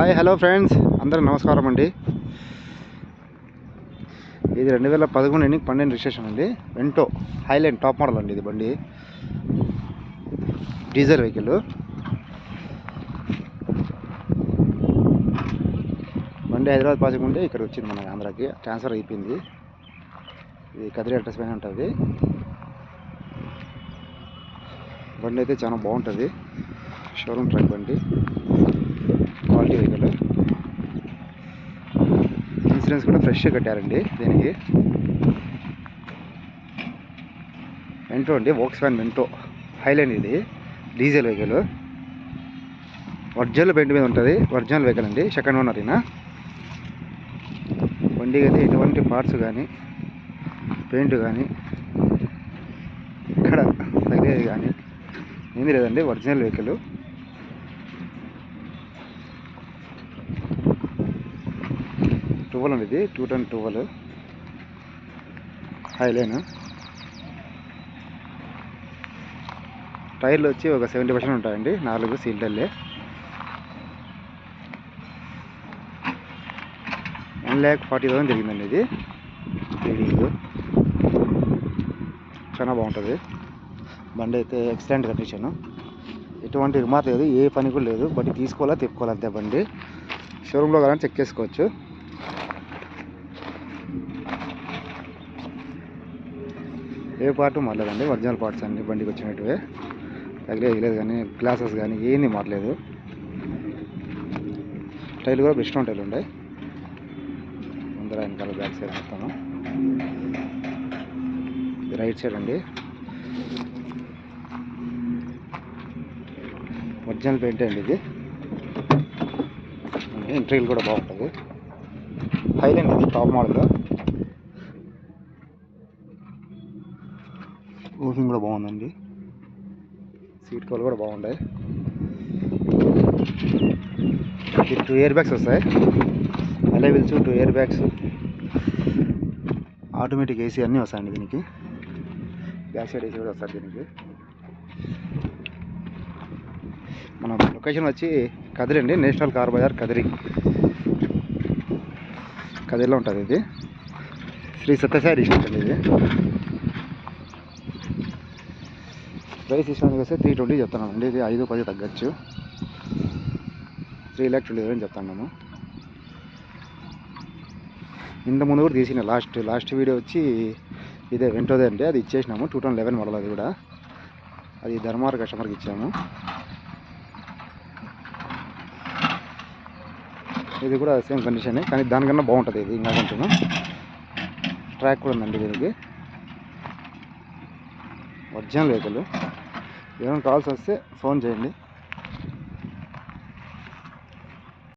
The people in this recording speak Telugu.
Hi hello friends. అందరూ నమస్కారం అండి. ఇది రెండు వేల పదకొండు ఎన్నిక పన్నెండు రిజిస్ట్రేషన్ అండి. వెంటో హైలైన్ టాప్ మోడల్ అండి ఇది బండి. Diesel vehicle. బండి హైదరాబాద్ పాసింగ్ ఉంటే ఇక్కడ వచ్చింది మన ఆంధ్రాకి. ట్రాన్స్ఫర్ అయిపోయింది. ఇది కదిరి అడ్రస్ పైన ఉంటుంది. బండి అయితే చాలా బాగుంటుంది. షోరూమ్ ట్రక్ బండి. క్వాలిటీ వెహికల్ ఇన్సూరెన్స్ కూడా ఫ్రెష్గా కట్టారండి దీనికి. వెంటో అండి వోక్స్ వ్యాన్ వెంటో హైలైన్ ఇది డీజిల్ వెహికల్ ఒరిజినల్ పెయింట్ మీద ఉంటుంది ఒరిజినల్ వెహికల్ అండి సెకండ్ ఓనర్ ఈయన బండికి అయితే ఎటువంటి పార్ట్స్ కానీ పెయింట్ కానీ ఇక్కడ తగిలేది కానీ ఏమీ లేదండి ఒరిజినల్ వెహికల్ టువల్ అండి ఇది టూ టెన్ టువల్ హైలైన్ టైర్లు వచ్చి ఒక సెవెంటీ పర్సెంట్ ఉంటాయండి. నాలుగు సీల్ టైర్లే వన్ ల్యాక్ ఫార్టీ థౌసండ్ జరిగిందండి ఇది. రీడింగ్ చాలా బాగుంటుంది. బండి అయితే ఎక్సలెంట్ కండిషన్ ఎటువంటి రిమార్క్ లేదు. ఏ పని కూడా లేదు. బట్ తీసుకోవాలా తిప్పుకోవాలా అంతే బండి. షోరూంలో కానీ చెక్ చేసుకోవచ్చు. ఏ పార్ట్ మారలేదండి ఒరిజినల్ పార్ట్స్ అన్ని బండికి వచ్చినట్టువే. తగిలేదు కానీ గ్లాసెస్ కానీ ఏంది మారలేదు. టైల్ కూడా బెస్ట్ టైల్ ఉండే. ముందర వెనకాల బ్యాక్ సైడ్ మొత్తము. రైట్ సైడ్ అండి. ఒరిజినల్ పెయింట్ అండి ఇది. ఇంటీరియల్ కూడా బాగుంటుంది. హైలైన్ ఇది టాప్ మోడల్. రూఫింగ్ కూడా బాగుందండి. సీట్ కవర్ కూడా బాగుంటాయి ఇది టూ ఇయర్ బ్యాగ్స్ వస్తాయి. Alloy wheels two air bags automatic AC అన్నీ వస్తాయండి దీనికి. బ్యాక్ సైడ్ ఏసీ కూడా వస్తుంది దీనికి. మన లొకేషన్ వచ్చి కదిరి అండి. National car bazaar Kadiri. కదిరిలో ఉంటుంది ఇది. శ్రీ సత్యసాయి డిస్ట్రిక్ట్ అండి ఇది. ప్రైస్ విషయానికి వస్తే త్రీ ట్వంటీ చెప్తున్నాను. అండి ఇది ఐదు పది తగ్గచ్చు. త్రీ ల్యాక్ ట్వంటీ థౌసండ్ చెప్తాను ఇంత ముందు కూడా తీసిన లాస్ట్ లాస్ట్ వీడియో వచ్చి ఇదే వెంటోదే అండి అది ఇచ్చేసినాము. టూ థౌసండ్ లెవెన్ మోడల్ అది కూడా. అది ధర్మార్ కస్టమర్కి ఇచ్చాము. ఇది కూడా సేమ్ కండిషనే కానీ దానికన్నా బాగుంటుంది ఇది ఇంకా కొంచెం ట్రాక్ కూడా ఉందండి దీనికి. ఒరిజినల్ వెహికల్ ఏమైనా కావాల్సి వస్తే ఫోన్ చేయండి.